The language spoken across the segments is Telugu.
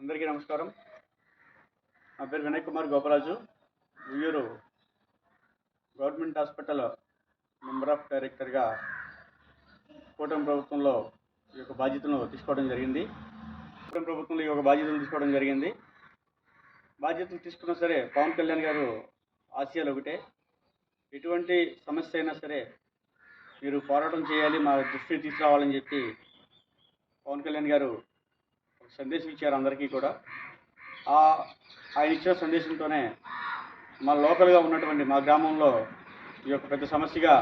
అందరికీ నమస్కారం. నా పేరు Vinay Kumar Goparaju. Uyyuru government hospital member of డైరెక్టర్గా కూటమి ప్రభుత్వంలో ఈ యొక్క బాధ్యతను తీసుకోవడం జరిగింది. కూటమి ప్రభుత్వంలో ఈ యొక్క బాధ్యతలు తీసుకోవడం జరిగింది. బాధ్యతలు తీసుకున్నా సరే పవన్ కళ్యాణ్ గారు ఆశయాలు ఒకటే. ఎటువంటి సమస్య అయినా సరే మీరు పోరాటం చేయాలి మా దృష్టికి తీసుకురావాలని చెప్పి పవన్ కళ్యాణ్ గారు సందేశం ఇచ్చారు అందరికీ కూడా. ఆ ఆయన ఇచ్చిన సందేశంతోనే మా లోకల్గా ఉన్నటువంటి మా గ్రామంలో ఈ యొక్క పెద్ద సమస్యగా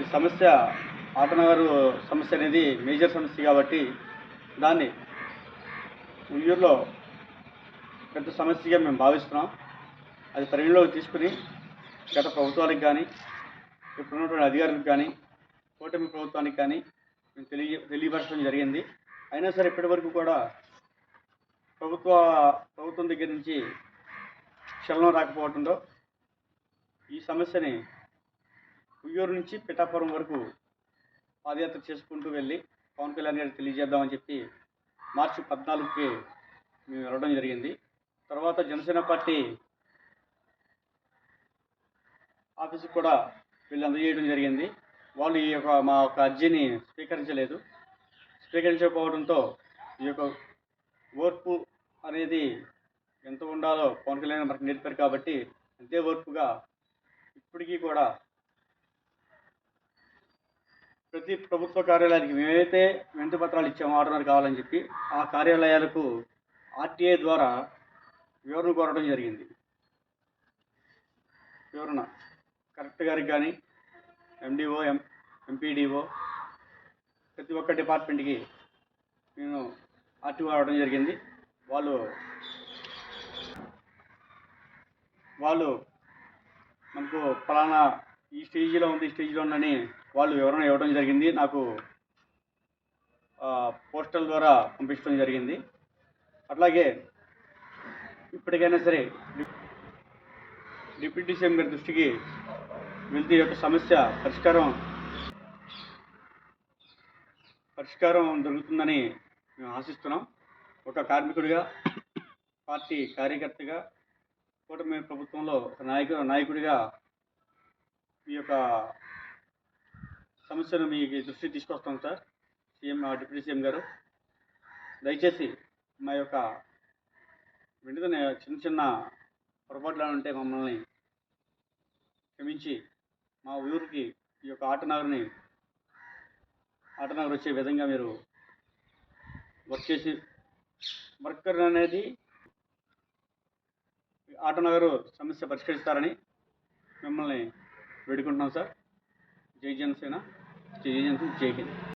ఈ సమస్య ఆటనగర్ సమస్య అనేది మేజర్ సమస్య కాబట్టి దాన్ని ఉయ్యూరులో పెద్ద సమస్యగా మేము భావిస్తున్నాం. అది పరిగణలోకి తీసుకుని గత ప్రభుత్వానికి కానీ ఇప్పుడు ఉన్నటువంటి అధికారులకు కానీ కూటమి ప్రభుత్వానికి కానీ మేము తెలియ తెలియపరచడం జరిగింది. అయినా సరే ఇప్పటి వరకు కూడా ప్రభుత్వ ప్రభుత్వం దగ్గర నుంచి క్షలనం రాకపోవడంతో ఈ సమస్యని ఉయ్యూరు నుంచి పిఠాపురం వరకు పాదయాత్ర చేసుకుంటూ వెళ్ళి పవన్ కళ్యాణ్ గారికి తెలియజేద్దామని చెప్పి మార్చి పద్నాలుగుకి మేము వెళ్ళడం జరిగింది. తర్వాత జనసేన పార్టీ ఆఫీస్కి కూడా వీళ్ళు అందజేయడం జరిగింది. వాళ్ళు ఈ యొక్క మా యొక్క అర్జీని స్వీకరించలేదు. స్వీకరించకపోవడంతో ఈ యొక్క ఓర్పు అనేది ఎంత ఉండాలో పవన్ కళ్యాణ్ మనకు నేర్పారు కాబట్టి అంతే ఓర్పుగా ఇప్పటికీ కూడా ప్రతి ప్రభుత్వ కార్యాలయానికి మేమైతే వింత పత్రాలు ఇచ్చామో ఆర్డర్ కావాలని చెప్పి ఆ కార్యాలయాలకు ఆర్టీఐ ద్వారా వివరణ కోరడం జరిగింది. వివరణ కరెక్ట్ గారికి కానీ ఎండిఓ ఎం ఎంపీడీఓ ప్రతి ఒక్క డిపార్ట్మెంట్కి నేను ఆర్టీఓ అవడం జరిగింది. వాళ్ళు వాళ్ళు మనకు ఫలానా ఈ స్టేజీలో ఉంది ఈ స్టేజీలో ఉందని వాళ్ళు వివరణ ఇవ్వడం జరిగింది. నాకు పోస్టల్ ద్వారా పంపించడం జరిగింది. అట్లాగే ఇప్పటికైనా సరే డిప్యూటీ సీఎం గారి దృష్టికి వెళ్తే యొక్క సమస్య పరిష్కారం పరిష్కారం దొరుకుతుందని మేము ఆశిస్తున్నాం. ఒక కార్మికుడిగా పార్టీ కార్యకర్తగా కూటమి ప్రభుత్వంలో ఒక నాయకు నాయకుడిగా మీ యొక్క సమస్యను మీ దృష్టికి తీసుకొస్తాం సార్. సీఎం డిప్యూటీ సీఎం గారు. దయచేసి మా యొక్క వెంటనే చిన్న చిన్న పొరపాట్లు ఉంటే మమ్మల్ని క్షమించి మా ఊరికి ఈ యొక్క ఆటనగర్ని ఆటనగర్ వచ్చే విధంగా మీరు వర్క్ చేసి వర్కర్ అనేది ఆటనగర్ సమస్య పరిష్కరిస్తారని మిమ్మల్ని వేడుకుంటున్నాం సార్. జై జనసేన. జై జనసేన. జై హింద్.